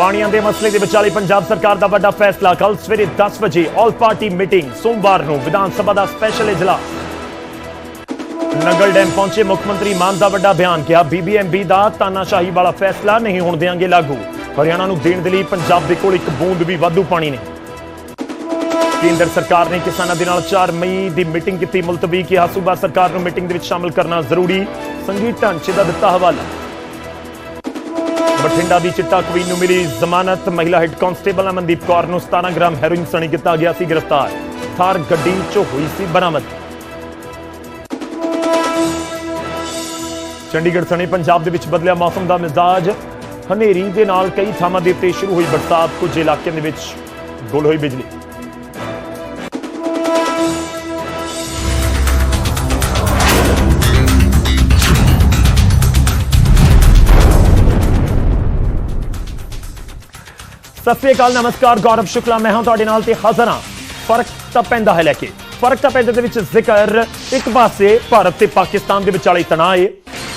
ਪਾਣੀਆਂ ਦੇ ਮਸਲੇ ਦੇ ਵਿਚਾਲੇ ਪੰਜਾਬ ਸਰਕਾਰ ਦਾ ਵੱਡਾ ਫੈਸਲਾ ਕੱਲ ਸਵੇਰੇ 10 ਵਜੇ ਆਲ ਪਾਰਟੀ ਮੀਟਿੰਗ ਸੋਮਵਾਰ ਨੂੰ ਵਿਧਾਨ ਸਭਾ ਦਾ ਸਪੈਸ਼ਲ ਇਜਲਾਸ ਨੰਗਲ ਡੈਮ ਪਹੁੰਚੇ ਮੁੱਖ ਮੰਤਰੀ ਮਾਨ ਦਾ ਵੱਡਾ ਬਿਆਨ ਕਿਹਾ ਬੀਬੀਐਮਬੀ ਦਾ ਤਾਨਾਸ਼ਾਹੀ ਵਾਲਾ ਫੈਸਲਾ ਨਹੀਂ ਹੋਣ ਦੇਾਂਗੇ ਲਾਗੂ। ਹਰਿਆਣਾ ਨੂੰ ਦੇਣ ਦੇ ਲਈ ਪੰਜਾਬ ਦੇ ਕੋਲ ਇੱਕ ਬੂੰਦ ਵੀ ਵਾਧੂ ਪਾਣੀ ਨਹੀਂ। ਕੇਂਦਰ ਸਰਕਾਰ ਨੇ ਕਿਸਾਨਾਂ ਦੇ ਨਾਲ 4 ਮਈ ਦੀ ਮੀਟਿੰਗ ਕੀਤੀ, ਮੁਲਤਵੀ ਕਿਹਾ, ਸੂਬਾ ਸਰਕਾਰ ਨੂੰ ਮੀਟਿੰਗ ਦੇ ਵਿੱਚ ਸ਼ਾਮਲ ਕਰਨਾ ਜ਼ਰੂਰੀ। ਸੰਗੀ ਢਾਂਚੇ ਦਾ ਦਿੱਤਾ ਹਵਾਲਾ। ਬਠਿੰਡਾ ਦੀ ਚਿੱਟਾ ਕੁਈਨ ਨੂੰ ਮਿਲੀ ਜ਼ਮਾਨਤ। ਮਹਿਲਾ ਹੈੱਡ ਕਾਂਸਟੇਬਲ ਅਮਨਦੀਪ ਕੌਰ ਨੂੰ 17 ਗ੍ਰਾਮ ਹੈਰੋਇਨ ਸਣੀ ਕੀਤਾ ਗਿਆ ਸੀ ਗ੍ਰਿਫਤਾਰ। ਥਾਰ ਗੱਡੀ 'ਚੋਂ ਹੋਈ ਸੀ ਬਰਾਮਦ। ਚੰਡੀਗੜ੍ਹ ਸਣੇ ਪੰਜਾਬ ਦੇ ਵਿੱਚ ਬਦਲਿਆ ਮੌਸਮ ਦਾ ਮਿਜ਼ਾਜ। ਹਨੇਰੀ ਦੇ ਨਾਲ ਕਈ ਥਾਵਾਂ ਦੇ ਉੱਤੇ ਸ਼ੁਰੂ ਹੋਈ ਬਰਸਾਤ। ਕੁਝ ਇਲਾਕਿਆਂ ਦੇ ਵਿੱਚ ਗੁੱਲ ਹੋਈ ਬਿਜਲੀ। ਸਤਿ ਸ੍ਰੀ ਅਕਾਲ, ਨਮਸਕਾਰ, ਗੌਰਵ ਸ਼ੁਕਲਾ, ਮੈਂ ਹਾਂ ਤੁਹਾਡੇ ਨਾਲ ਤੇ ਹਾਜ਼ਰ ਹਾਂ। ਫ਼ਰਕ ਤਾਂ ਪੈਂਦਾ ਹੈ ਲੈ ਕੇ। ਫ਼ਰਕ ਤਾਂ ਪੈਂਦੇ ਦੇ ਵਿੱਚ ਜ਼ਿਕਰ, ਇੱਕ ਪਾਸੇ ਭਾਰਤ ਤੇ ਪਾਕਿਸਤਾਨ ਦੇ ਵਿਚਾਲੇ ਤਣਾਅ ਏ,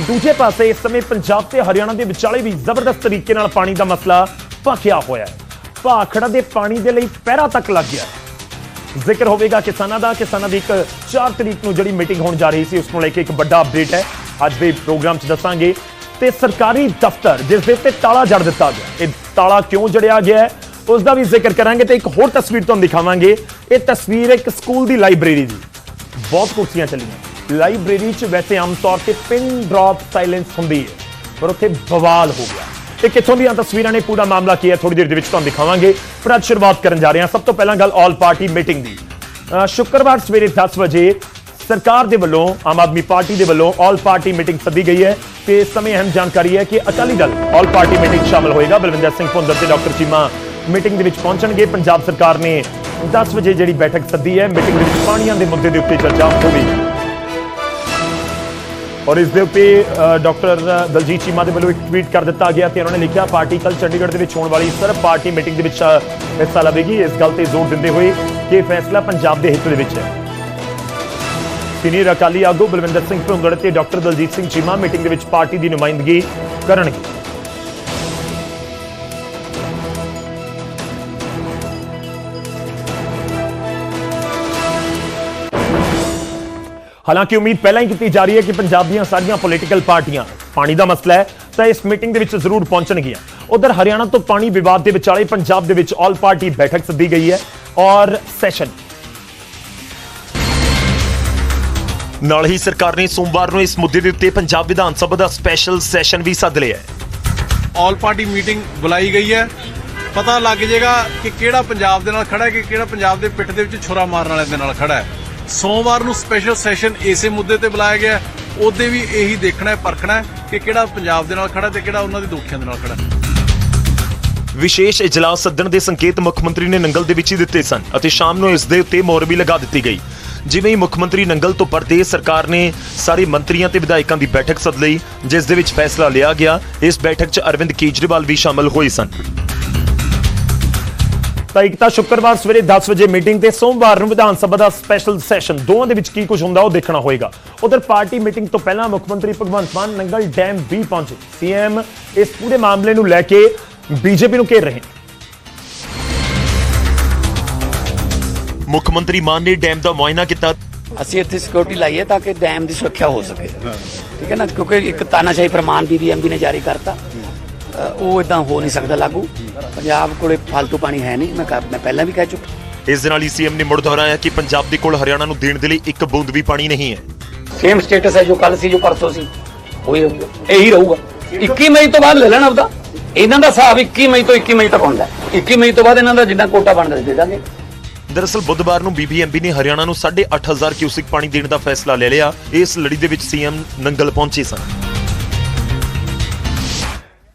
ਦੂਜੇ ਪਾਸੇ ਇਸ ਸਮੇਂ ਪੰਜਾਬ ਤੇ ਹਰਿਆਣਾ ਦੇ ਵਿਚਾਲੇ ਵੀ ਜ਼ਬਰਦਸਤ ਤਰੀਕੇ ਨਾਲ ਪਾਣੀ ਦਾ ਮਸਲਾ ਭਖਿਆ ਹੋਇਆ ਹੈ। ਭਾਖੜਾ ਦੇ ਪਾਣੀ ਦੇ ਲਈ ਪਹਿਰਾ ਤੱਕ ਲੱਗ ਗਿਆ ਜ਼ਿਕਰ ਹੋਵੇਗਾ ਕਿਸਾਨਾਂ ਦਾ, ਕਿਸਾਨਾਂ ਦੀ ਇੱਕ 4 ਤਰੀਕ ਨੂੰ ਜਿਹੜੀ ਮੀਟਿੰਗ ਹੋਣ ਜਾ ਰਹੀ ਸੀ, ਉਸ ਨੂੰ ਲੈ ਕੇ ਇੱਕ ਵੱਡਾ ਅਪਡੇਟ ਹੈ। ਅੱਜ ਦੇ ਪ੍ਰੋਗਰਾਮ 'ਚ ਦੱਸਾਂਗੇ, ਤੇ ਸਰਕਾਰੀ ਦਫ਼ਤਰ, ਜਿਸ ਦੇ ਉੱਤੇ ਤਾਲਾ ਜੜ ਦਿੱਤਾ ਗਿਆ, ਇਹ ਤਾਲਾ ਕਿਉਂ ਜੜਿਆ ਗਿਆ ਹੈ? ਉਸ ਦਾ ਵੀ ਜ਼ਿਕਰ ਕਰਾਂਗੇ ਤੇ ਇੱਕ ਹੋਰ ਤਸਵੀਰ ਤੁਹਾਨੂੰ ਦਿਖਾਵਾਂਗੇ। ਇਹ ਤਸਵੀਰ ਇੱਕ ਸਕੂਲ ਦੀ ਲਾਇਬ੍ਰੇਰੀ ਦੀ। ਬਹੁਤ ਕੁਰਸੀਆਂ ਚੱਲੀਆਂ। ਲਾਇਬ੍ਰੇਰੀ 'ਚ ਵੈਸੇ ਆਮ ਤੌਰ ਤੇ ਪਿਨ ਡ੍ਰੌਪ ਸਾਇਲੈਂਸ ਹੁੰਦੀ ਹੈ, ਪਰ ਉੱਥੇ ਬਵਾਲ ਹੋ ਗਿਆ। ਇਹ ਕਿੱਥੋਂ ਦੀਆਂ ਤਸਵੀਰਾਂ ਨੇ? ਪੂਰਾ ਮਾਮਲਾ ਕੀ ਹੈ? ਥੋੜੀ ਦੇਰ ਦੇ ਵਿੱਚ ਤੁਹਾਨੂੰ ਦਿਖਾਵਾਂਗੇ। ਪਰ ਅੱਜ ਸ਼ੁਰੂਆਤ ਕਰਨ ਜਾ ਰਹੇ ਹਾਂ। ਸਭ ਤੋਂ ਪਹਿਲਾਂ ਗੱਲ ਆਲ ਪਾਰਟੀ ਮੀਟਿੰਗ ਦੀ। ਸ਼ੁੱਕਰਵਾਰ ਸਵੇਰੇ 10 ਵਜੇ ਸਰਕਾਰ ਦੇ ਵੱਲੋਂ, ਆਮ ਆਦਮੀ ਪਾਰਟੀ ਦੇ ਵੱਲੋਂ ਆਲ ਪਾਰਟੀ ਮੀਟਿੰਗ ਸੱਦੀ ਗਈ ਹੈ ਤੇ ਇਸ ਸਮੇਂ ਅਹਿਮ ਜਾਣਕਾਰੀ ਹੈ ਕਿ Akali Dal all party meeting ਸ਼ਾਮਲ ਹੋਏਗਾ। ਬਲਵਿੰਦਰ ਸਿੰਘ ਭੁੰਦਰ ਤੇ ਡਾਕਟਰ ਚੀਮਾ ਮੀਟਿੰਗ ਦੇ ਵਿੱਚ ਪਹੁੰਚਣਗੇ। ਪੰਜਾਬ ਸਰਕਾਰ ਨੇ 10 ਵਜੇ ਜਿਹੜੀ ਬੈਠਕ ਸੱਦੀ ਹੈ ਮੀਟਿੰਗ ਦੇ ਵਿੱਚ ਪਾਣੀਆਂ ਦੇ ਮੁੱਦੇ ਦੇ ਉੱਤੇ ਚਰਚਾ ਹੋਵੇਗੀ। ਔਰ ਇਸ ਦੇ ਉੱਤੇ ਡਾਕਟਰ ਦਲਜੀਤ ਚੀਮਾ ਦੇ ਵੱਲੋਂ ਇੱਕ ਟਵੀਟ ਕਰ ਦਿੱਤਾ ਗਿਆ ਤੇ ਉਹਨਾਂ ਨੇ ਲਿਖਿਆ, ਪਾਰਟੀ ਕੱਲ ਚੰਡੀਗੜ੍ਹ ਦੇ ਵਿੱਚ ਹੋਣ ਵਾਲੀ ਸਰਬ ਪਾਰਟੀ ਮੀਟਿੰਗ ਦੇ ਵਿੱਚ ਹਿੱਸਾ ਲਵੇਗੀ। ਇਸ ਗੱਲ ਤੇ ਜ਼ੋਰ ਦਿੰਦੇ ਹੋਏ ਕਿ ਫੈਸਲਾ ਪੰਜਾਬ ਦੇ ਹਿੱਤ ਦੇ ਵਿੱਚ ਹੈ। ਸੀਨੀਅਰ ਅਕਾਲੀ ਆਗੂ ਬਲਵਿੰਦਰ ਸਿੰਘ ਭੁੰਗੜ ਤੇ ਡਾਕਟਰ ਦਲਜੀਤ ਸਿੰਘ ਚੀਮਾ ਮੀਟਿੰਗ ਦੇ ਵਿੱਚ ਪਾਰਟੀ ਦੀ ਨੁਮਾਇੰਦਗੀ ਕਰਨਗੇ। ਹਾਲਾਂਕਿ ਉਮੀਦ ਪਹਿਲਾਂ ਹੀ ਕੀਤੀ ਜਾ ਰਹੀ ਹੈ ਕਿ ਪੰਜਾਬ ਦੀਆਂ ਸਾਰੀਆਂ ਪੋਲੀਟੀਕਲ ਪਾਰਟੀਆਂ ਪਾਣੀ ਦਾ ਮਸਲਾ ਹੈ, ਤਾਂ ਇਸ ਮੀਟਿੰਗ ਦੇ ਵਿੱਚ ਜ਼ਰੂਰ ਪਹੁੰਚਣਗੀਆਂ। ਉਧਰ ਹਰਿਆਣਾ ਤੋਂ ਪਾਣੀ ਵਿਵਾਦ ਦੇ ਵਿਚਾਲੇ ਪੰਜਾਬ ਦੇ ਵਿੱਚ ਆਲ ਪਾਰਟੀ ਬੈਠਕ ਸੱਦੀ ਗਈ ਹੈ ਔਰ ਸੈਸ਼ਨ ਨਾਲ ਹੀ ਸਰਕਾਰ ਨੇ ਸੋਮਵਾਰ ਨੂੰ ਇਸ ਮੁੱਦੇ ਦੇ ਉੱਤੇ ਪੰਜਾਬ ਵਿਧਾਨ ਸਭਾ ਦਾ ਸਪੈਸ਼ਲ ਸੈਸ਼ਨ ਵੀ ਸੱਦ ਲਿਆ ਹੈ। ਆਲ ਪਾਰਟੀ ਮੀਟਿੰਗ ਬੁਲਾਈ ਗਈ ਹੈ। ਪਤਾ ਲੱਗ ਜਾਏਗਾ ਕਿ ਕਿਹੜਾ ਪੰਜਾਬ ਦੇ ਨਾਲ ਖੜਾ ਹੈ ਕਿ ਕਿਹੜਾ ਪੰਜਾਬ ਦੇ ਪਿੱਠ ਦੇ ਵਿੱਚ ਛੁਰਾ ਮਾਰਨ ਵਾਲਿਆਂ ਦੇ ਨਾਲ ਖੜਾ ਹੈ। ਸੋਮਵਾਰ ਨੂੰ ਸਪੈਸ਼ਲ ਸੈਸ਼ਨ ਇਸੇ ਮੁੱਦੇ ਤੇ ਬੁਲਾਇਆ ਗਿਆ। ਉਹਦੇ ਵੀ ਇਹੀ ਦੇਖਣਾ ਹੈ ਪਰਖਣਾ ਹੈ ਕਿ ਕਿਹੜਾ ਪੰਜਾਬ ਦੇ ਨਾਲ ਖੜਾ ਤੇ ਕਿਹੜਾ ਉਹਨਾਂ ਦੇ ਦੋਖੀਆਂ ਦੇ ਨਾਲ ਖੜਾ ਹੈ। ਵਿਸ਼ੇਸ਼ ਇਜਲਾਸ ਸੱਦਣ ਦੇ ਸੰਕੇਤ ਮੁੱਖ ਮੰਤਰੀ ਨੇ ਨੰਗਲ ਦੇ ਵਿੱਚ ਹੀ ਦਿੱਤੇ ਸਨ ਅਤੇ ਸ਼ਾਮ ਨੂੰ ਇਸ ਦੇ ਉੱਤੇ ਮੋਹਰ ਵੀ ਲਗਾ ਦਿੱਤੀ ਗਈ। ਜਿਵੇਂ ਹੀ ਮੁੱਖ ਮੰਤਰੀ ਨੰਗਲ ਤੋਂ ਪਰਦੇ ਸਰਕਾਰ ਨੇ ਸਾਰੇ ਮੰਤਰੀਆਂ ਤੇ ਵਿਧਾਇਕਾਂ ਦੀ ਬੈਠਕ ਸੱਦ ਲਈ, ਜਿਸ ਦੇ ਵਿੱਚ ਫੈਸਲਾ ਲਿਆ ਗਿਆ, ਇਸ ਬੈਠਕ 'ਚ ਅਰਵਿੰਦ ਕੇਜਰੀਵਾਲ ਵੀ ਸ਼ਾਮਲ ਹੋਏ ਸਨ। ਤਾਂ ਇੱਕ ਤਾਂ ਸ਼ੁੱਕਰਵਾਰ ਸਵੇਰੇ 10 ਵਜੇ ਮੀਟਿੰਗ ਤੇ ਸੋਮਵਾਰ ਨੂੰ ਵਿਧਾਨ ਸਭਾ ਦਾ ਸਪੈਸ਼ਲ ਸੈਸ਼ਨ, ਦੋਵਾਂ ਦੇ ਵਿੱਚ ਕੀ ਕੁਝ ਹੁੰਦਾ ਉਹ ਦੇਖਣਾ ਹੋਏਗਾ। ਉਧਰ ਪਾਰਟੀ ਮੀਟਿੰਗ ਤੋਂ ਪਹਿਲਾਂ ਮੁੱਖ ਮੰਤਰੀ ਭਗਵੰਤ ਮਾਨ ਨੰਗਲ ਡੈਮ ਵੀ ਪਹੁੰਚੇ। ਸੀਐਮ ਇਸ ਪੂਰੇ ਮਾਮਲੇ ਨੂੰ ਲੈ ਕੇ ਬੀਜੇਪੀ ਨੂੰ ਘੇਰ ਰਹੇ ਮੁੱਖ ਮੰਤਰੀ ਮਾਨ ਨੇ ਡੈਮ ਦਾ ਮੁਆਇਨਾ ਕੀਤਾ। ਅਸੀਂ ਇੱਥੇ ਸਿਕਿਉਰਿਟੀ ਲਾਈ ਹੈ ਤਾਂ ਕਿ ਡੈਮ ਦੀ ਸੁਰੱਖਿਆ ਹੋ ਸਕੇ। ਠੀਕ ਹੈ ਨਾ? ਕਿਉਂਕਿ ਇੱਕ ਤਾਨਾਸ਼ਾਹੀ ਪ੍ਰਮਾਨ ਬੀਬੀਐਮਬੀ ਨੇ ਜਾਰੀ ਕਰਤਾ। ਉਹ ਇਦਾਂ ਹੋ ਨਹੀਂ ਸਕਦਾ ਲਾਗੂ। ਪੰਜਾਬ ਕੋਲੇ ਫालतू ਪਾਣੀ ਹੈ ਨਹੀਂ। ਮੈਂ ਪਹਿਲਾਂ ਵੀ ਕਹਿ ਚੁੱਕਾ। ਇਸ ਦੇ ਨਾਲ ਹੀ ਸੀਐਮ ਨੇ ਮੁੜ ਦੁਹਰਾਇਆ ਕਿ ਪੰਜਾਬ ਦੇ ਕੋਲ ਹਰਿਆਣਾ ਨੂੰ ਦੇਣ ਦੇ ਲਈ ਇੱਕ ਬੂੰਦ ਵੀ ਪਾਣੀ ਨਹੀਂ ਹੈ। ਸੇਮ ਸਟੇਟਸ ਹੈ ਜੋ ਕੱਲ ਸੀ ਜੋ ਪਰਸੋਂ ਸੀ। ਉਹ ਇਹੀ ਰਹੂਗਾ। 21 ਮਈ ਤੋਂ ਬਾਅਦ ਲੈ ਲੈਣਾ ਉਹਦਾ। ਇਹਨਾਂ ਦਾ ਹਿਸਾਬ 21 ਮਈ ਤੋਂ 21 ਮਈ ਤੱਕ ਹੁੰਦਾ। ਹੈ। 21 ਮਈ ਤੋਂ ਬਾਅਦ ਇਹਨਾਂ ਦਾ ਜਿੰਨਾ ਕੋਟਾ ਬਣਦਾ ਦੇ ਦਾਂਗੇ। ਦਰਅਸਲ ਬੁੱਧਵਾਰ ਨੂੰ ਬੀਬੀਐਮਬੀ ਨੇ ਹਰਿਆਣਾ ਨੂੰ 8500 ਕਿਊਸਿਕ ਪਾਣੀ ਦੇਣ ਦਾ ਫੈਸਲਾ ਲੈ ਲਿਆ। ਇਸ ਲੜੀ ਦੇ ਵਿੱਚ ਸੀਐਮ ਨੰਗਲ ਪਹੁੰਚੇ ਸਨ।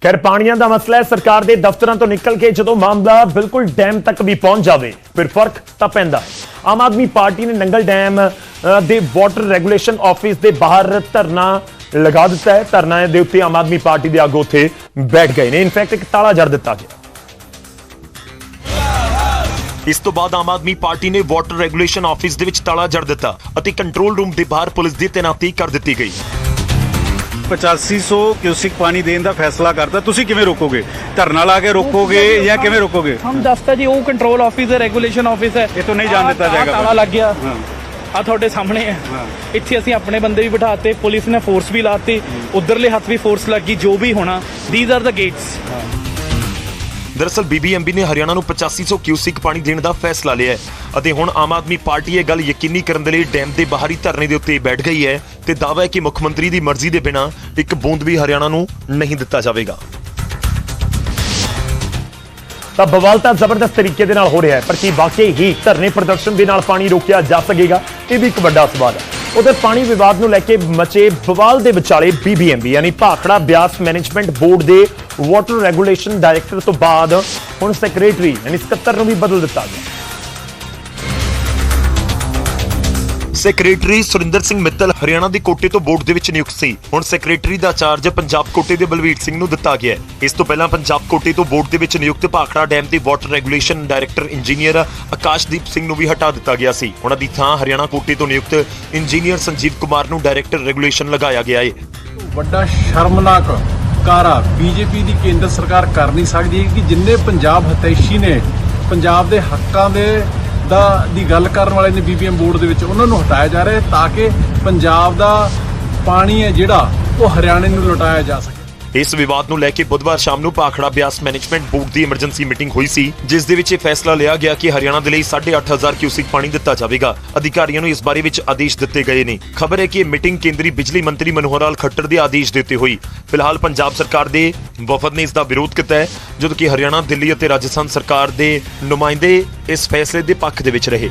ਖੈਰ, ਪਾਣੀਆਂ ਦਾ ਮਸਲਾ ਹੈ, ਸਰਕਾਰ ਦੇ ਦਫ਼ਤਰਾਂ ਤੋਂ ਨਿਕਲ ਕੇ ਜਦੋਂ ਮਾਮਲਾ ਬਿਲਕੁਲ ਡੈਮ ਤੱਕ ਵੀ ਪਹੁੰਚ ਜਾਵੇ, ਫਿਰ ਫ਼ਰਕ ਤਾਂ ਪੈਂਦਾ ਆਮ ਆਦਮੀ ਪਾਰਟੀ ਨੇ ਨੰਗਲ ਡੈਮ ਦੇ ਵਾਟਰ ਰੈਗੂਲੇਸ਼ਨ ਆਫਿਸ ਦੇ ਬਾਹਰ ਧਰਨਾ ਲਗਾ ਦਿੱਤਾ ਹੈ। ਧਰਨਾ ਦੇ ਉੱਤੇ ਆਮ ਆਦਮੀ ਪਾਰਟੀ ਦੇ ਆਗੂ ਉੱਥੇ ਬੈਠ ਗਏ ਨੇ। ਇਨਫੈਕਟ ਇੱਕ ਤਾਲਾ ਜੜ ਦਿੱਤਾ ਗਿਆ। ਇਸ ਤੋਂ ਬਾਅਦ ਆਮ ਆਦਮੀ ਪਾਰਟੀ ਨੇ ਵਾਟਰ ਰੈਗੂਲੇਸ਼ਨ ਆਫਿਸ ਦੇ ਵਿੱਚ ਤਾਲਾ ਜੜ ਦਿੱਤਾ ਅਤੇ ਕੰਟਰੋਲ ਰੂਮ ਦੇ ਬਾਹਰ ਪੁਲਿਸ ਦੀ ਤੈਨਾਤੀ ਕਰ ਦਿੱਤੀ ਗਈ। 8500 ਕਿਊਸਿਕ ਪਾਣੀ ਦੇਣ ਦਾ ਫੈਸਲਾ ਕਰਤਾ। ਤੁਸੀਂ ਕਿਵੇਂ ਰੋਕੋਗੇ? ਧਰਨਾ ਲਾ ਕੇ ਰੋਕੋਗੇ ਜਾਂ ਕਿਵੇਂ ਰੋਕੋਗੇ? ਹਮ ਦੱਸਤਾ ਜੀ ਉਹ ਕੰਟਰੋਲ ਆਫਿਸ ਹੈ ਰੈਗੂਲੇਸ਼ਨ ਆਫਿਸ ਹੈ। ਇਹ ਤੋਂ ਨਹੀਂ ਜਾਣ ਦਿੱਤਾ ਜਾਏਗਾ। ਤਾਲਾ ਲੱਗ ਗਿਆ। ਹਾਂ। ਆ ਤੁਹਾਡੇ ਸਾਹਮਣੇ ਹੈ। ਹਾਂ। ਇੱਥੇ ਅਸੀਂ ਆਪਣੇ ਬੰਦੇ ਵੀ ਬਿਠਾਤੇ ਪੁਲਿਸ ਨੇ ਫੋਰਸ ਵੀ ਲਾਤੀ ਉਧਰਲੇ ਹੱਥ ਵੀ ਫੋਰਸ ਲੱਗੀ ਜੋ ਵੀ ਹੋਣਾ ਥੀਸ ਆਰ ਦ ਗੇਟਸ ਦਰਅਸਲ ਬੀਬੀਐਮਬੀ ਨੇ ਹਰਿਆਣਾ ਨੂੰ 8500 ਕਿਊਸਿਕ ਪਾਣੀ ਦੇਣ ਦਾ ਫੈਸਲਾ ਲਿਆ ਹੈ ਅਤੇ ਹੁਣ ਆਮ ਆਦਮੀ ਪਾਰਟੀ ਇਹ ਗੱਲ ਯਕੀਨੀ ਕਰਨ ਦੇ ਲਈ ਡੈਮ ਦੇ ਬਾਹਰੀ ਧਰਨੇ ਦੇ ਉੱਤੇ ਬੈਠ ਗਈ ਹੈ ਤੇ ਦਾਅਵਾ ਹੈ ਕਿ ਮੁੱਖ ਮੰਤਰੀ ਦੀ ਮਰਜ਼ੀ ਦੇ ਬਿਨਾਂ ਇੱਕ ਬੂੰਦ ਵੀ ਹਰਿਆਣਾ ਨੂੰ ਨਹੀਂ ਦਿੱਤਾ ਜਾਵੇਗਾ। ਤਾਂ ਬਵਾਲ ਤਾਂ ਜ਼ਬਰਦਸਤ ਤਰੀਕੇ ਦੇ ਨਾਲ ਹੋ ਰਿਹਾ ਹੈ, ਪਰ ਕੀ ਵਾਕਈ ਹੀ ਧਰਨੇ ਪ੍ਰਦਰਸ਼ਨ ਦੇ ਨਾਲ ਪਾਣੀ ਰੋਕਿਆ ਜਾ ਸਕੇਗਾ, ਇਹ ਵੀ ਇੱਕ ਵੱਡਾ ਸਵਾਲ ਹੈ। ਉਧਰ ਪਾਣੀ ਵਿਵਾਦ ਨੂੰ ਲੈ ਕੇ ਮਚੇ ਬਵਾਲ ਦੇ ਵਿਚਾਲੇ ਬੀਬੀਐਮਬੀ ਯਾਨੀ ਭਾਖੜਾ ਬਿਆਸ ਮੈਨੇਜਮੈਂਟ ਬੋਰਡ ਦੇ ਵਾਟਰ ਰੈਗੂਲੇਸ਼ਨ ਡਾਇਰੈਕਟਰ ਤੋਂ ਬਾਅਦ ਹੁਣ ਸੈਕਟਰੀ, ਯਾਨੀ ਸਕੱਤਰ ਨੂੰ ਵੀ ਬਦਲ ਦਿੱਤਾ ਗਿਆ। ਸੈਕਟਰੀ ਸੁਰਿੰਦਰ ਸਿੰਘ ਮਿੱਤਲ ਹਰਿਆਣਾ ਦੇ ਕੋਟੇ ਤੋਂ ਬੋਰਡ ਦੇ ਵਿੱਚ ਨਿਯੁਕਤ ਸੀ। ਹੁਣ ਸੈਕਟਰੀ ਦਾ ਚਾਰਜ ਪੰਜਾਬ ਕੋਟੇ ਦੇ ਬਲਵੀਰ ਸਿੰਘ ਨੂੰ ਦਿੱਤਾ ਗਿਆ ਹੈ। ਇਸ ਤੋਂ ਪਹਿਲਾਂ ਪੰਜਾਬ ਕੋਟੇ ਤੋਂ ਬੋਰਡ ਦੇ ਵਿੱਚ ਨਿਯੁਕਤ ਭਾਖੜਾ ਡੈਮ ਦੇ water regulation director engineer Akashdeep Singh ਨੂੰ ਵੀ ਹਟਾ ਦਿੱਤਾ ਗਿਆ ਸੀ। ਉਹਨਾਂ ਦੀ ਥਾਂ ਹਰਿਆਣਾ ਕੋਟੇ ਤੋਂ ਨਿਯੁਕਤ ਇੰਜੀਨੀਅਰ ਸੰਜੀਵ ਕੁਮਾਰ ਨੂੰ ਡਾਇਰੈਕਟਰ ਰੈਗੂਲੇਸ਼ਨ ਲਗਾਇਆ ਗਿਆ ਹੈ। ਵੱਡਾ ਸ਼ਰਮਨਾਕ ਕਾਰਾ ਬੀਜੇਪੀ ਦੀ ਕੇਂਦਰ ਸਰਕਾਰ ਕਰ ਨਹੀਂ ਸਕਦੀ ਕਿ ਜਿੰਨੇ ਪੰਜਾਬ ਹਤੈਸ਼ੀ ਨੇ, ਪੰਜਾਬ ਦੇ ਹੱਕਾਂ ਦੇ ਦਾ ਦੀ ਗੱਲ ਕਰਨ ਵਾਲੇ ਨੇ ਬੀਬੀਐਮ ਬੋਰਡ ਦੇ ਵਿੱਚ ਉਹਨਾਂ ਨੂੰ ਹਟਾਇਆ ਜਾ ਰਿਹਾ ਤਾਂ ਕਿ ਪੰਜਾਬ ਦਾ ਪਾਣੀ ਹੈ ਜਿਹੜਾ ਉਹ ਹਰਿਆਣੇ ਨੂੰ ਲੁਟਾਇਆ ਜਾ ਸਕੇ। ਇਸ ਵਿਵਾਦ ਨੂੰ ਲੈ ਕੇ ਬੁੱਧਵਾਰ ਸ਼ਾਮ ਨੂੰ ਭਾਖੜਾ ਬਿਆਸ ਮੈਨੇਜਮੈਂਟ ਬੋਰਡ ਦੀ ਐਮਰਜੈਂਸੀ ਮੀਟਿੰਗ ਹੋਈ ਸੀ, ਜਿਸ ਦੇ ਵਿੱਚ ਇਹ ਫੈਸਲਾ ਲਿਆ ਗਿਆ ਕਿ ਹਰਿਆਣਾ ਦੇ ਲਈ 8500 ਕਿਊਸਿਕ ਪਾਣੀ ਦਿੱਤਾ ਜਾਵੇਗਾ। ਅਧਿਕਾਰੀਆਂ ਨੂੰ ਇਸ ਬਾਰੇ ਵਿੱਚ ਆਦੇਸ਼ ਦਿੱਤੇ ਗਏ ਨੇ। ਖਬਰ ਹੈ ਕਿ ਇਹ ਮੀਟਿੰਗ ਕੇਂਦਰੀ ਬਿਜਲੀ ਮੰਤਰੀ ਮਨੋਹਰ ਲਾਲ ਖੱਟਰ ਦੇ ਆਦੇਸ਼ ਦਿੱਤੇ ਹੋਈ ਫਿਲਹਾਲ ਪੰਜਾਬ ਸਰਕਾਰ ਦੇ ਵਫਦ ਨੇ ਇਸ ਦਾ ਵਿਰੋਧ ਕੀਤਾ ਹੈ, ਜਦੋਂ ਕਿ ਹਰਿਆਣਾ, ਦਿੱਲੀ ਅਤੇ ਰਾਜਸਥਾਨ ਸਰਕਾਰ ਦੇ ਨੁਮਾਇੰਦੇ ਇਸ ਫੈਸਲੇ ਦੇ ਪੱਖ ਦੇ ਵਿੱਚ ਰਹੇ।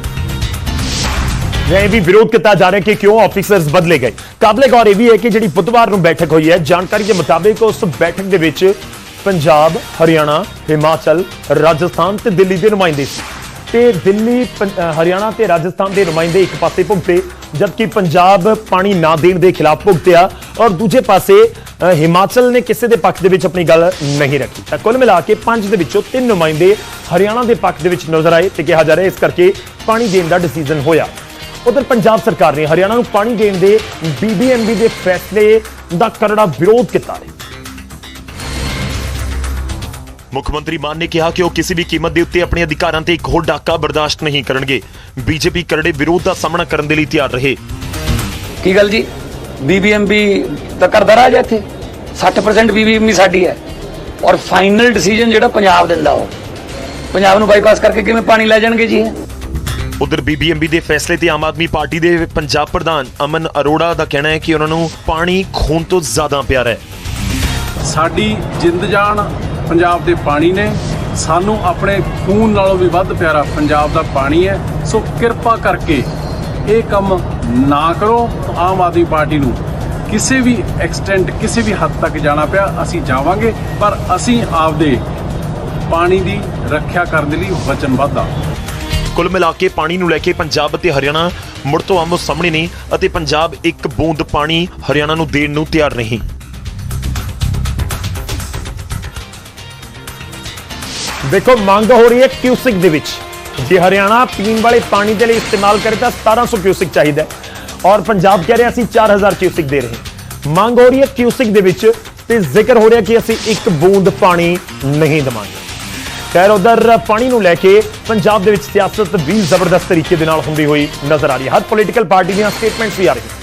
ਇਹ ਵੀ ਵਿਰੋਧ ਕੀਤਾ ਜਾ ਰਿਹਾ ਕਿ ਕਿਉਂ ਆਫੀਸਰਸ ਬਦਲੇ ਗਏ ਕਾਬਲੇ ਗੌਰ ਇਹ ਵੀ ਹੈ ਕਿ ਜਿਹੜੀ ਬੁੱਧਵਾਰ ਨੂੰ ਬੈਠਕ ਹੋਈ ਹੈ ਜਾਣਕਾਰੀ ਦੇ ਮੁਤਾਬਿਕ ਉਸ ਬੈਠਕ ਦੇ ਵਿੱਚ ਪੰਜਾਬ ਹਰਿਆਣਾ ਹਿਮਾਚਲ ਰਾਜਸਥਾਨ ਤੇ ਦਿੱਲੀ ਦੇ ਨੁਮਾਇੰਦੇ ਸੀ ਤੇ ਦਿੱਲੀ ਪੰ- ਹਰਿਆਣਾ ਤੇ ਰਾਜਸਥਾਨ ਦੇ ਨੁਮਾਇੰਦੇ ਇੱਕ ਪਾਸੇ ਭੁਗਤੇ ਜਦਕਿ ਪੰਜਾਬ ਪਾਣੀ ਨਾ ਦੇਣ ਦੇ ਖਿਲਾਫ ਭੁਗਤਿਆ ਔਰ ਦੂਜੇ ਪਾਸੇ ਹਿਮਾਚਲ ਨੇ ਕਿਸੇ ਦੇ ਪੱਖ ਦੇ ਵਿੱਚ ਆਪਣੀ ਗੱਲ ਨਹੀਂ ਰੱਖੀ ਤਾਂ ਕੁੱਲ ਮਿਲਾ ਕੇ ਪੰਜ ਦੇ ਵਿੱਚੋਂ ਤਿੰਨ ਨੁਮਾਇੰਦੇ ਹਰਿਆਣਾ ਦੇ ਪੱਖ ਦੇ ਵਿੱਚ ਨਜ਼ਰ ਆਏ ਤੇ ਕਿਹਾ ਜਾ ਰਿਹਾ ਇਸ ਕਰਕੇ ਪਾਣੀ ਦੇਣ ਦਾ ਡਿਸੀਜਨ ਹੋਇਆ ਉਧਰ ਪੰਜਾਬ ਸਰਕਾਰ ਨੇ ਹਰਿਆਣਾ ਨੂੰ ਪਾਣੀ ਦੇਣ ਦੇ ਬੀਬੀਐਮਬੀ ਦੇ ਫੈਸਲੇ ਦਾ ਕਰੜਾ ਵਿਰੋਧ ਕੀਤਾ ਹੈ। ਮੁੱਖ ਮੰਤਰੀ ਮਾਨ ਨੇ ਕਿਹਾ ਕਿ ਉਹ ਕਿਸੇ ਵੀ ਕੀਮਤ ਦੇ ਉੱਤੇ ਆਪਣੇ ਅਧਿਕਾਰਾਂ ਤੇ ਇੱਕ ਹੋਰ ਡਾਕਾ ਬਰਦਾਸ਼ਤ ਨਹੀਂ ਕਰਨਗੇ। ਬੀਜੇਪੀ ਕਰੜੇ ਵਿਰੋਧ ਦਾ ਸਾਹਮਣਾ ਕਰਨ ਦੇ ਲਈ ਤਿਆਰ ਰਹੇ। ਕੀ ਗੱਲ ਜੀ? ਬੀਬੀਐਮਬੀ ਤਾਂ ਕਰਦਾ ਰਾਜ ਇੱਥੇ। 60% ਬੀਬੀਐਮਬੀ ਸਾਡੀ ਹੈ। ਔਰ ਫਾਈਨਲ ਡਿਸੀਜਨ ਜਿਹੜਾ ਪੰਜਾਬ ਦਿੰਦਾ ਉਹ। ਪੰਜਾਬ ਨੂੰ ਬਾਈਪਾਸ ਕਰਕੇ ਕਿਵੇਂ ਪਾਣੀ ਲੈ ਜਾਣਗੇ ਜੀ ਉਧਰ ਬੀਬੀਐਮਬੀ ਦੇ ਫੈਸਲੇ ਤੇ ਆਮ ਆਦਮੀ ਪਾਰਟੀ ਦੇ ਪੰਜਾਬ ਪ੍ਰਧਾਨ ਅਮਨ ਅਰੋੜਾ ਦਾ ਕਹਿਣਾ ਹੈ ਕਿ ਉਹਨਾਂ ਨੂੰ ਪਾਣੀ ਖੂਨ ਤੋਂ ਜ਼ਿਆਦਾ ਪਿਆਰਾ ਹੈ। ਸਾਡੀ ਜਿੰਦ ਜਾਨ ਪੰਜਾਬ ਦੇ ਪਾਣੀ ਨੇ। ਸਾਨੂੰ ਆਪਣੇ ਖੂਨ ਨਾਲੋਂ ਵੀ ਵੱਧ ਪਿਆਰਾ ਪੰਜਾਬ ਦਾ ਪਾਣੀ ਹੈ। ਸੋ ਕਿਰਪਾ ਕਰਕੇ ਇਹ ਕੰਮ ਨਾ ਕਰੋ। ਆਮ ਆਦਮੀ ਪਾਰਟੀ ਨੂੰ ਕਿਸੇ ਵੀ ਐਕਸਟੈਂਟ, ਕਿਸੇ ਵੀ ਹੱਦ ਤੱਕ ਜਾਣਾ ਪਿਆ, ਅਸੀਂ ਜਾਵਾਂਗੇ। ਪਰ ਅਸੀਂ ਆਪਦੇ ਪਾਣੀ ਦੀ ਰੱਖਿਆ ਕਰਨ ਦੇ ਲਈ ਵਚਨਬੱਧ ਹਾਂ ਕੁੱਲ ਮਿਲਾ ਕੇ ਪਾਣੀ ਨੂੰ ਲੈ ਕੇ ਪੰਜਾਬ ਅਤੇ ਹਰਿਆਣਾ ਮੁੜ ਤੋਂ ਆਮੋ ਸਾਹਮਣੇ ਨੇ ਅਤੇ ਪੰਜਾਬ ਇੱਕ ਬੂੰਦ ਪਾਣੀ ਹਰਿਆਣਾ ਨੂੰ ਦੇਣ ਨੂੰ ਤਿਆਰ ਨਹੀਂ। ਦੇਖੋ, ਮੰਗ ਹੋ ਰਹੀ ਹੈ ਕਿਊਸਿਕ ਦੇ ਵਿੱਚ ਜੇ ਹਰਿਆਣਾ ਪੀਣ ਵਾਲੇ ਪਾਣੀ ਦੇ ਲਈ ਇਸਤੇਮਾਲ ਕਰੇ ਤਾਂ 1700 ਕਿਊਸਿਕ ਚਾਹੀਦਾ ਔਰ ਪੰਜਾਬ ਕਹਿ ਰਿਹਾ ਅਸੀਂ 4000 ਕਿਊਸਿਕ ਦੇ ਰਹੇ ਮੰਗ ਹੋ ਰਹੀ ਹੈ ਕਿਊਸਿਕ ਦੇ ਵਿੱਚ ਤੇ ਜ਼ਿਕਰ ਹੋ ਰਿਹਾ ਕਿ ਅਸੀਂ ਇੱਕ ਬੂੰਦ ਪਾਣੀ ਨਹੀਂ ਦਵਾਂਗੇ। ਖੈਰ ਉਧਰ ਪਾਣੀ ਨੂੰ ਲੈ ਕੇ ਪੰਜਾਬ ਦੇ ਵਿੱਚ ਸਿਆਸਤ ਵੀ ਜ਼ਬਰਦਸਤ ਤਰੀਕੇ ਦੇ ਨਾਲ ਹੁੰਦੀ ਹੋਈ ਨਜ਼ਰ ਆ ਰਹੀ ਹੈ। ਹਰ ਪੋਲੀਟੀਕਲ ਪਾਰਟੀ ਦੀਆਂ ਸਟੇਟਮੈਂਟਸ ਵੀ ਆ ਰਹੀਆਂ।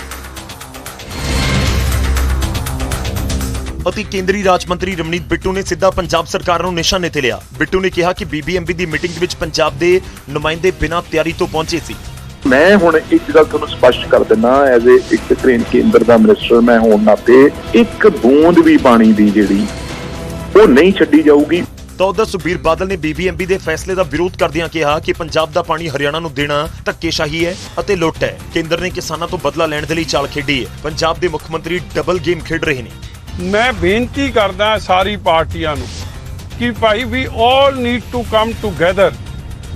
ਅਤੇ ਕੇਂਦਰੀ ਰਾਜ ਮੰਤਰੀ ਰਮਨੀਤ ਬਿੱਟੂ ਨੇ ਸਿੱਧਾ ਪੰਜਾਬ ਸਰਕਾਰ ਨੂੰ ਨਿਸ਼ਾਨੇ ਤੇ ਲਿਆ। ਬਿੱਟੂ ਨੇ ਕਿਹਾ ਕਿ ਬੀਬੀਐਮਬੀ ਦੀ ਮੀਟਿੰਗ ਦੇ ਵਿੱਚ ਪੰਜਾਬ ਦੇ ਨੁਮਾਇੰਦੇ ਬਿਨਾਂ ਤਿਆਰੀ ਤੋਂ ਪਹੁੰਚੇ ਸੀ। ਮੈਂ ਹੁਣ ਇੱਕ ਗੱਲ ਤੁਹਾਨੂੰ ਸਪਸ਼ਟ ਕਰ ਦਿੰਦਾ ਐਜ਼ ਏ ਇੱਕ ਟ੍ਰੇਨ ਕੇਂਦਰ ਦਾ ਮਿਨਿਸਟਰ ਮੈਂ ਹੋਣ ਨਾਤੇ ਇੱਕ ਬੂੰਦ ਵੀ ਪਾਣੀ ਦੀ ਜਿਹੜੀ ਉਹ ਨਹੀਂ ਛੱਡੀ ਜਾਊਗੀ। ਤਾਂ ਉਧਰ ਸੁਖਬੀਰ ਬਾਦਲ ਨੇ ਬੀਬੀਐਮਬੀ ਦੇ ਫੈਸਲੇ ਦਾ ਵਿਰੋਧ ਕਰਦਿਆਂ ਕਿਹਾ ਕਿ ਪੰਜਾਬ ਦਾ ਪਾਣੀ ਹਰਿਆਣਾ ਨੂੰ ਦੇਣਾ ਧੱਕੇਸ਼ਾਹੀ ਹੈ ਅਤੇ ਲੁੱਟ ਹੈ। ਕੇਂਦਰ ਨੇ ਕਿਸਾਨਾਂ ਤੋਂ ਬਦਲਾ ਲੈਣ ਦੇ ਲਈ ਚਾਲ ਖੇਡੀ ਹੈ। ਪੰਜਾਬ ਦੇ ਮੁੱਖ ਮੰਤਰੀ ਡਬਲ ਗੇਮ ਖੇਡ ਰਹੇ ਨੇ। ਮੈਂ ਬੇਨਤੀ ਕਰਦਾ ਸਾਰੀ ਪਾਰਟੀਆਂ ਨੂੰ ਕਿ ਭਾਈ we all need to come together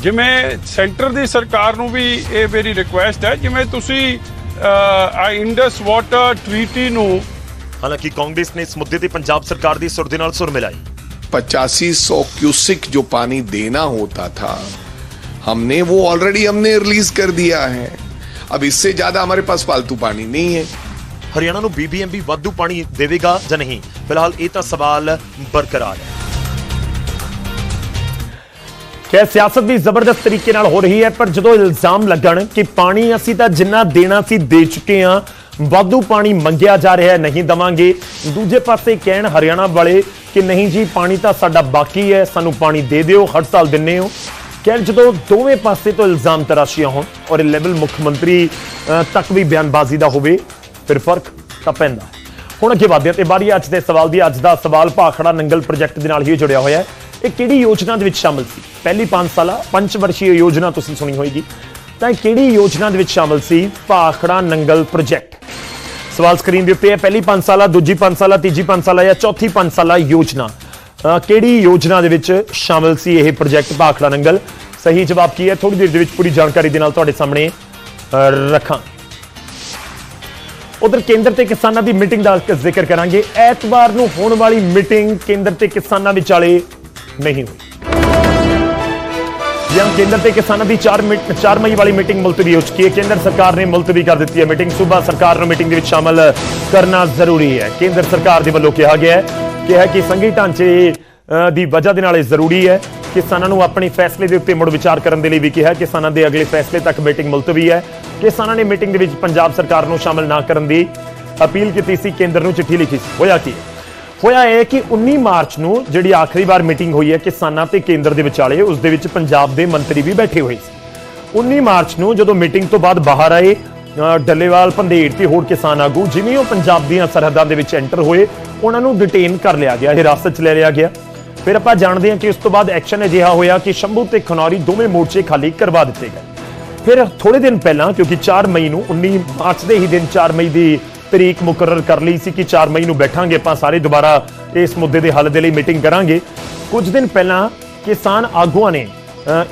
ਜਿਵੇਂ ਸੈਂਟਰ ਦੀ ਸਰਕਾਰ ਨੂੰ ਵੀ ਇਹ ਮੇਰੀ ਰਿਕੁਐਸਟ ਹੈ। ਜਿਵੇਂ ਤੁਸੀਂ ਆ ਇੰਡਸ ਵਾਟਰ ਟ੍ਰੀਟੀ ਨੂੰ ਹਾਲਾਂਕਿ ਕਾਂਗਰਸ ਨੇ ਇਸ ਮੁੱਦੇ ਤੇ ਪੰਜਾਬ ਸਰਕਾਰ ਦੀ ਸੁਰ ਦੇ ਨਾਲ ਸੁਰ ਮਿਲਾਈ। पचासी सौ क्यूसिक जो पानी देना होता था हमने वो ऑलरेडी हमने रिलीज कर दिया है अब इससे ज्यादा हमारे पास फालतू पानी नहीं है ਹਰਿਆਣਾ ਨੂੰ ਬੀਬੀਐਮਬੀ ਵਾਧੂ ਪਾਣੀ ਦੇਵੇਗਾ ਜਾਂ ਨਹੀਂ ਫਿਲਹਾਲ ਇਹ ਤਾਂ ਸਵਾਲ ਬਰਕਰਾਰ ਹੈ ਕਿ ਸਿਆਸਤ ਵੀ ਜ਼ਬਰਦਸਤ ਤਰੀਕੇ ਨਾਲ ਹੋ ਰਹੀ ਹੈ ਪਰ ਜਦੋਂ ਇਲਜ਼ਾਮ ਲੱਗਣ ਕਿ ਪਾਣੀ ਅਸੀਂ ਤਾਂ ਜਿੰਨਾ ਦੇਣਾ ਸੀ ਦੇ ਚੁੱਕੇ ਹਾਂ ਵਾਧੂ ਪਾਣੀ ਮੰਗਿਆ ਜਾ ਰਿਹਾ ਹੈ ਨਹੀਂ ਦਵਾਂਗੇ ਦੂਜੇ ਪਾਸੇ ਕਹਿਣ ਹਰਿਆਣਾ ਵਾਲੇ ਕਿ ਨਹੀਂ ਜੀ, ਪਾਣੀ ਤਾਂ ਸਾਡਾ ਬਾਕੀ ਹੈ, ਸਾਨੂੰ ਪਾਣੀ ਦੇ ਦਿਓ, ਹਰ ਸਾਲ ਦਿੰਨੇ ਹੋ। ਕਹਿਣ ਜਦੋਂ ਦੋਵੇਂ ਪਾਸੇ ਤੋਂ ਇਲਜ਼ਾਮ ਤਰਾਸ਼ੀਆਂ ਹੋਣ ਔਰ ਇਹ ਲੈਵਲ ਮੁੱਖ ਮੰਤਰੀ ਤੱਕ ਵੀ ਬਿਆਨਬਾਜ਼ੀ ਦਾ ਹੋਵੇ, ਫਿਰ ਫ਼ਰਕ ਤਾਂ ਪੈਂਦਾ ਹੁਣ ਅੱਗੇ ਵਧਦੇ ਹਾਂ ਤੇ ਬਾਰੀ ਅੱਜ ਦੇ ਸਵਾਲ ਦੀ, ਅੱਜ ਦਾ ਸਵਾਲ ਭਾਖੜਾ ਨੰਗਲ ਪ੍ਰੋਜੈਕਟ ਦੇ ਨਾਲ ਹੀ ਜੁੜਿਆ ਹੋਇਆ ਹੈ। ਇਹ ਕਿਹੜੀ ਯੋਜਨਾ ਦੇ ਵਿੱਚ ਸ਼ਾਮਲ ਸੀ? ਪਹਿਲੀ 5 ਸਾਲਾ ਪੰਚਵਰਸ਼ੀ ਯੋਜਨਾ ਤੁਸੀਂ ਸੁਣੀ ਹੋਏਗੀ। ਤਾਂ ਇਹ ਕਿਹੜੀ ਯੋਜਨਾ ਦੇ ਵਿੱਚ ਸ਼ਾਮਲ ਸੀ? ਭਾਖੜਾ ਨੰਗਲ ਪ੍ਰੋਜੈਕਟ ਸਵਾਲ ਸਕਰੀਨ ਦੇ ਉੱਤੇ ਹੈ, ਪਹਿਲੀ 5 ਸਾਲਾ, ਦੂਜੀ 5 ਸਾਲਾ, ਤੀਜੀ 5 ਸਾਲਾ ਜਾਂ ਚੌਥੀ 5 ਸਾਲਾ ਯੋਜਨਾ। ਕਿਹੜੀ ਯੋਜਨਾ ਦੇ ਵਿੱਚ ਸ਼ਾਮਲ ਸੀ ਇਹ ਪ੍ਰੋਜੈਕਟ ਭਾਖੜਾ ਨੰਗਲ? ਸਹੀ ਜਵਾਬ ਕੀ ਹੈ? ਥੋੜੀ ਦੇਰ ਦੇ ਵਿੱਚ ਪੂਰੀ ਜਾਣਕਾਰੀ ਦੇ ਨਾਲ ਤੁਹਾਡੇ ਸਾਹਮਣੇ ਰੱਖਾਂ। ਉਧਰ ਕੇਂਦਰ ਤੇ ਕਿਸਾਨਾਂ ਦੀ ਮੀਟਿੰਗ ਦਾ ਜ਼ਿਕਰ ਕਰਾਂਗੇ। ਐਤਵਾਰ ਨੂੰ ਹੋਣ ਵਾਲੀ ਮੀਟਿੰਗ ਕੇਂਦਰ ਤੇ ਕਿਸਾਨਾਂ ਵਿਚਾਲੇ ਨਹੀਂ ਹੋਈ। ਜਾਂ ਕੇਂਦਰ ਤੇ ਕਿਸਾਨਾਂ ਦੀ 4 4 ਮਈ ਵਾਲੀ ਮੀਟਿੰਗ ਮੁਲਤਵੀ ਹੋ ਚੁੱਕੀ ਹੈ। ਕੇਂਦਰ ਸਰਕਾਰ ਨੇ ਮੁਲਤਵੀ ਕਰ ਦਿੱਤੀ ਹੈ ਮੀਟਿੰਗ। ਸੂਬਾ ਸਰਕਾਰ ਨੂੰ ਮੀਟਿੰਗ ਦੇ ਵਿੱਚ ਸ਼ਾਮਲ ਕਰਨਾ ਜ਼ਰੂਰੀ ਹੈ। ਕੇਂਦਰ ਸਰਕਾਰ ਦੇ ਵੱਲੋਂ ਕਿਹਾ ਗਿਆ ਹੈ ਕਿ ਹੈ ਕਿ ਸੰਘੀ ਢਾਂਚੇ ਦੀ ਵਜ੍ਹਾ ਦੇ ਨਾਲ ਇਹ ਜ਼ਰੂਰੀ ਹੈ। ਕਿਸਾਨਾਂ ਨੂੰ ਆਪਣੇ ਫੈਸਲੇ ਦੇ ਉੱਤੇ ਮੁੜ ਵਿਚਾਰ ਕਰਨ ਦੇ ਲਈ ਵੀ ਕਿਹਾ ਕਿਸਾਨਾਂ ਦੇ ਅਗਲੇ ਫੈਸਲੇ ਤੱਕ ਮੀਟਿੰਗ ਮੁਲਤਵੀ ਹੈ। ਕਿਸਾਨਾਂ ਨੇ ਮੀਟਿੰਗ ਦੇ ਵਿੱਚ ਪੰਜਾਬ ਸਰਕਾਰ ਨੂੰ ਸ਼ਾਮਲ ਨਾ ਕਰਨ ਦੀ ਅਪੀਲ ਕੀਤੀ ਸੀ। ਕੇਂਦਰ ਨੂੰ ਚਿੱਠੀ ਲਿਖੀ ਸੀ। ਹੋਇਆ ਕੀ? ਹੋਇਆ ਇਹ ਕਿ 19 ਮਾਰਚ ਨੂੰ ਜਿਹੜੀ ਆਖਰੀ ਵਾਰ ਮੀਟਿੰਗ ਹੋਈ ਹੈ ਕਿਸਾਨਾਂ ਤੇ ਕੇਂਦਰ ਦੇ ਵਿਚਾਲੇ, ਉਸ ਦੇ ਵਿੱਚ ਪੰਜਾਬ ਦੇ ਮੰਤਰੀ ਵੀ ਬੈਠੇ ਹੋਏ ਸੀ। 19 ਮਾਰਚ ਨੂੰ ਜਦੋਂ ਮੀਟਿੰਗ ਤੋਂ ਬਾਅਦ ਬਾਹਰ ਆਏ ਡੱਲੇਵਾਲ ਪੰਧੇੜ ਤੇ ਹੋਰ ਕਿਸਾਨ ਆਗੂ, ਜਿਵੇਂ ਉਹ ਪੰਜਾਬ ਦੀਆਂ ਸਰਹੱਦਾਂ ਦੇ ਵਿੱਚ ਐਂਟਰ ਹੋਏ, ਉਹਨਾਂ ਨੂੰ ਡਿਟੇਨ ਕਰ ਲਿਆ ਗਿਆ ਹਿਰਾਸਤ 'ਚ ਲੈ ਲਿਆ ਗਿਆ। ਫਿਰ ਆਪਾਂ ਜਾਣਦੇ ਹਾਂ ਕਿ ਉਸ ਤੋਂ ਬਾਅਦ ਐਕਸ਼ਨ ਅਜਿਹਾ ਹੋਇਆ ਕਿ ਸ਼ੰਭੂ ਤੇ ਖਨੌਰੀ ਦੋਵੇਂ ਮੋਰਚੇ ਖਾਲੀ ਕਰਵਾ ਦਿੱਤੇ ਗਏ। ਫਿਰ ਥੋੜੇ ਦਿਨ ਪਹਿਲਾਂ, ਕਿਉਂਕਿ 4 ਮਈ ਨੂੰ 19 ਮਾਰਚ ਦੇ ਹੀ ਦਿਨ 4 ਮਈ ਦੀ ਤਰੀਕ ਮੁਕਰਰ ਕਰ ਲਈ ਸੀ ਕਿ 4 ਮਈ ਨੂੰ ਬੈਠਾਂਗੇ, ਆਪਾਂ ਸਾਰੇ ਦੁਬਾਰਾ ਇਸ ਮੁੱਦੇ ਦੇ ਹੱਲ ਦੇ ਲਈ ਮੀਟਿੰਗ ਕਰਾਂਗੇ। ਕੁਝ ਦਿਨ ਪਹਿਲਾਂ ਕਿਸਾਨ ਆਗੂਆਂ ਨੇ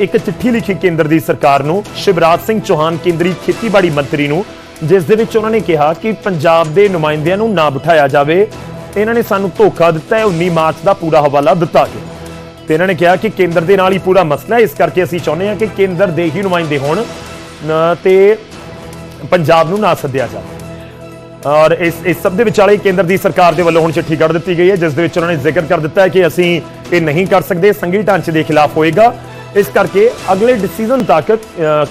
ਇੱਕ ਚਿੱਠੀ ਲਿਖੀ ਕੇਂਦਰ ਦੀ ਸਰਕਾਰ ਨੂੰ, ਸ਼ਿਵਰਾਜ ਸਿੰਘ ਚੌਹਾਨ ਕੇਂਦਰੀ ਖੇਤੀਬਾੜੀ ਮੰਤਰੀ ਨੂੰ, ਜਿਸ ਦੇ ਵਿੱਚ ਉਹਨਾਂ ਨੇ ਕਿਹਾ ਕਿ ਪੰਜਾਬ ਦੇ ਨੁਮਾਇੰਦਿਆਂ ਨੂੰ ਨਾ ਬਿਠਾਇਆ ਜਾਵੇ। ਇਹਨਾਂ ਨੇ ਸਾਨੂੰ ਧੋਖਾ ਦਿੱਤਾ ਹੈ 19 ਮਾਰਚ ਦਾ ਪੂਰਾ ਹਵਾਲਾ ਦਿੱਤਾ ਗਿਆ। ਤੇ ਇਹਨਾਂ ਨੇ ਕਿਹਾ ਕਿ ਕੇਂਦਰ ਦੇ ਨਾਲ ਹੀ ਪੂਰਾ ਮਸਲਾ ਇਸ ਕਰਕੇ ਅਸੀਂ ਚਾਹੁੰਦੇ ਹਾਂ ਕਿ ਕੇਂਦਰ ਦੇ ਹੀ ਨੁਮਾਇੰਦੇ ਹੋਣ ਤੇ ਪੰਜਾਬ ਨੂੰ ਨਾ ਸੱਦਿਆ ਜਾਵੇ। ਔਰ ਇਸ ਇਸ ਸਭ ਦੇ ਵਿਚਾਲੇ ਕੇਂਦਰ ਦੀ ਸਰਕਾਰ ਦੇ ਵੱਲੋਂ ਹੁਣ ਚਿੱਠੀ ਕੱਢ ਦਿੱਤੀ ਗਈ ਹੈ, ਜਿਸ ਦੇ ਵਿੱਚ ਉਹਨਾਂ ਨੇ ਜ਼ਿਕਰ ਕਰ ਦਿੱਤਾ ਹੈ ਕਿ ਅਸੀਂ ਇਹ ਨਹੀਂ ਕਰ ਸਕਦੇ ਸੰਘੀ ਢਾਂਚੇ ਦੇ ਖਿਲਾਫ ਹੋਏਗਾ। ਇਸ ਕਰਕੇ ਅਗਲੇ ਡਿਸੀਜਨ ਤੱਕ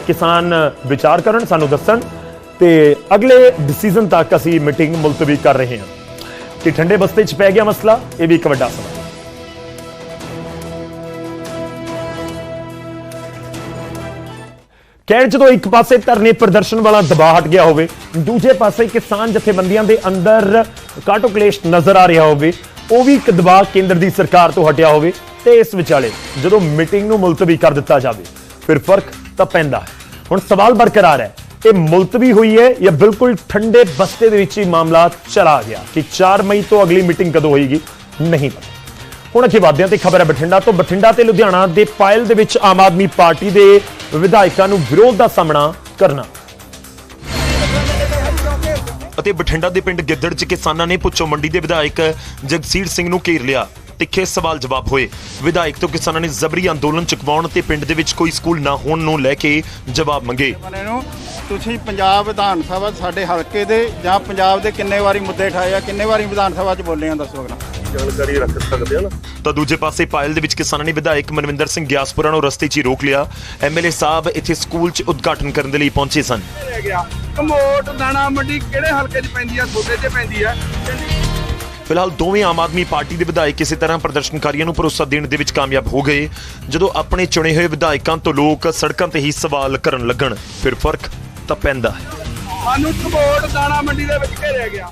ਕਿਸਾਨ ਵਿਚਾਰ ਕਰਨ, ਸਾਨੂੰ ਦੱਸਣ ਤੇ ਅਗਲੇ ਡਿਸੀਜਨ ਤੱਕ ਅਸੀਂ ਮੀਟਿੰਗ ਮੁਲਤਵੀ ਕਰ ਰਹੇ ਹਾਂ। ਕਿ ਠੰਡੇ ਬਸਤੇ 'ਚ ਪੈ ਗਿਆ ਮਸਲਾ, ਇਹ ਵੀ ਇੱਕ ਵੱਡਾ ਸਵਾਲ। ਕਹਿਣ ਜਦੋਂ ਇੱਕ ਪਾਸੇ ਧਰਨੇ ਪ੍ਰਦਰਸ਼ਨ ਵਾਲਾ ਦਬਾਅ ਹਟ ਗਿਆ ਹੋਵੇ, ਦੂਜੇ ਪਾਸੇ ਕਿਸਾਨ ਜਥੇਬੰਦੀਆਂ ਦੇ ਅੰਦਰ ਕਾਟੋ ਕਲੇਸ਼ ਨਜ਼ਰ ਆ ਰਿਹਾ ਹੋਵੇ, ਉਹ ਵੀ ਇੱਕ ਦਬਾਅ ਕੇਂਦਰ ਦੀ ਸਰਕਾਰ ਤੋਂ ਹਟਿਆ ਹੋਵੇ ਤੇ ਇਸ ਵਿਚਾਲੇ ਜਦੋਂ ਮੀਟਿੰਗ ਨੂੰ ਮੁਲਤਵੀ ਕਰ ਦਿੱਤਾ ਜਾਵੇ, ਫਿਰ ਫ਼ਰਕ ਤਾਂ ਪੈਂਦਾ ਹੈ। ਹੁਣ ਸਵਾਲ ਬਰਕਰਾਰ ਹੈ, ਇਹ ਮੁਲਤਵੀ ਹੋਈ ਹੈ ਜਾਂ ਬਿਲਕੁਲ ਠੰਡੇ ਬਸਤੇ ਦੇ ਵਿੱਚ ਹੀ ਮਾਮਲਾ ਚਲਾ ਗਿਆ ਕਿ 4 ਮਈ ਤੋਂ ਅਗਲੀ ਮੀਟਿੰਗ ਕਦੋਂ ਹੋਏਗੀ, ਨਹੀਂ ਪਤਾ। ਹੁਣ ਅੱਗੇ ਵਧਦੇ ਹਾਂ ਤੇ ਖਬਰ ਹੈ ਬਠਿੰਡਾ ਤੋਂ। ਬਠਿੰਡਾ ਤੇ ਲੁਧਿਆਣਾ ਦੇ ਪਾਇਲ ਦੇ ਵਿੱਚ ਆਮ ਆਦਮੀ ਪਾਰਟੀ ਦੇ ਵਿਧਾਇਕਾਂ ਨੂੰ ਵਿਰੋਧ ਦਾ ਸਾਹਮਣਾ ਕਰਨਾ। ਅਤੇ ਬਠਿੰਡਾ ਦੇ ਪਿੰਡ ਗਿੱਦੜ 'ਚ ਕਿਸਾਨਾਂ ਨੇ ਪੁੱਛੋ ਮੰਡੀ ਦੇ ਵਿਧਾਇਕ ਜਗਸੀਰ ਸਿੰਘ ਨੂੰ ਘੇਰ ਲਿਆ। ਤਿੱਖੇ ਸਵਾਲ ਜਵਾਬ ਹੋਏ। ਵਿਧਾਇਕ ਤੋਂ ਕਿਸਾਨਾਂ ਨੇ ਜ਼ਬਰੀ ਅੰਦੋਲਨ ਚੁਕਵਾਉਣ ਤੇ ਪਿੰਡ ਦੇ ਵਿੱਚ ਕੋਈ ਸਕੂਲ ਨਾ ਹੋਣ ਨੂੰ ਲੈ ਕੇ ਜਵਾਬ ਮੰਗੇ। ਤੁਸੀਂ ਪੰਜਾਬ ਵਿਧਾਨ ਸਭਾ ਸਾਡੇ ਹਲਕੇ ਦੇ ਜਾਂ ਪੰਜਾਬ ਦੇ ਕਿੰਨੇ ਵਾਰੀ ਮੁੱਦੇ ਠਾਏ ਆ ਕਿੰਨੇ ਵਾਰੀ ਵਿਧਾਨ ਸਭਾ 'ਚ ਬੋਲੇ ਆ ਦੱਸੋ ਅਗਲਾ। ਤਾਂ ਦੂਜੇ ਪਾਸੇ ਪਾਇਲ ਦੇ ਵਿੱਚ ਕਿਸਾਨਾਂ ਨੇ ਵਿਧਾਇਕ ਮਨਵਿੰਦਰ ਸਿੰਘ ਗਿਆਸਪੁਰਾ ਨੂੰ ਰਸਤੇ 'ਚ ਹੀ ਰੋਕ ਲਿਆ। ਐਮਐਲਏ ਸਾਹਿਬ ਇੱਥੇ ਸਕੂਲ 'ਚ ਉਦਘਾਟਨ ਕਰਨ ਦੇ ਲਈ ਪਹੁੰਚੇ ਸਨ। ਗਿਆ। ਕਮੋਟ ਦਾਣਾ ਮੰਡੀ ਕਿਹੜੇ ਹਲਕੇ 'ਚ ਪੈਂਦੀ ਆ? ਤੁਹਾਡੇ 'ਚ ਪੈਂਦੀ ਆ। ਫਿਲਹਾਲ ਦੋਵੇਂ ਆਮ ਆਦਮੀ ਪਾਰਟੀ ਦੇ ਵਿਧਾਇਕ ਕਿਸੇ ਤਰ੍ਹਾਂ ਪ੍ਰਦਰਸ਼ਨਕਾਰੀਆਂ ਨੂੰ ਭਰੋਸਾ ਦੇਣ ਦੇ ਵਿੱਚ ਕਾਮਯਾਬ ਹੋ ਗਏ। ਜਦੋਂ ਆਪਣੇ ਚੁਣੇ ਹੋਏ ਵਿਧਾਇਕਾਂ ਤੋਂ ਲੋਕ ਸੜਕਾਂ ਤੇ ਹੀ ਸਵਾਲ ਕਰਨ ਲੱਗਣ ਫਿਰ ਫ਼ਰਕ ਤਾਂ ਪੈਂਦਾ ਹੈ। ਸਾਨੂੰ ਕਮੋਟ ਦਾਣਾ ਮੰਡੀ ਦੇ ਵਿੱਚ ਘੇਰਿਆ ਗਿਆ?